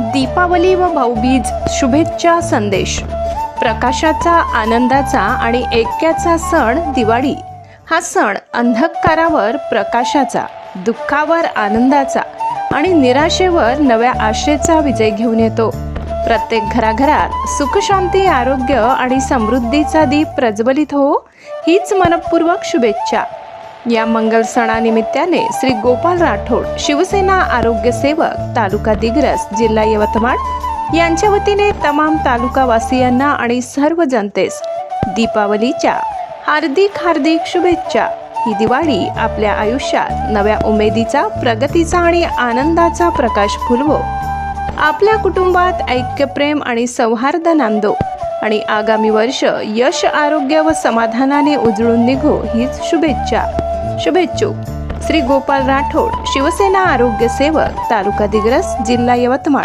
दीपावली व भाऊबीज शुभेच्छा संदेश. प्रकाशाचा आनंदाचा आणि ऐक्याचा सण दिवाळी. हा सण अंधकारावर प्रकाशाचा दुःखावर आनंदाचा आणि निराशेवर नव्या आशेचा विजय घेऊन येतो. प्रत्येक घराघरात सुखशांती आरोग्य आणि समृद्धीचा दीप प्रज्वलित हो हीच मनपूर्वक शुभेच्छा. या मंगल सणानिमित्ताने श्री गोपाल राठोड शिवसेना आरोग्य सेवक तालुका दिग्रस जिल्हा यवतमाळ यांच्या वतीने तमाम तालुकावासियांना आणि सर्व जनतेस दीपावलीच्या हार्दिक हार्दिक शुभेच्छा. ही दिवाळी आपल्या आयुष्यात नव्या उमेदीचा प्रगतीचा आणि आनंदाचा प्रकाश फुलवो. आपल्या कुटुंबात ऐक्यप्रेम आणि सौहार्द नांदो आणि आगामी वर्ष यश आरोग्य व समाधानाने उजळून निघो हीच शुभेच्छा. शुभेच्छू. श्री गोपाल राठोड शिवसेना आरोग्य सेवक तालुका दिग्रस जिल्हा यवतमाळ.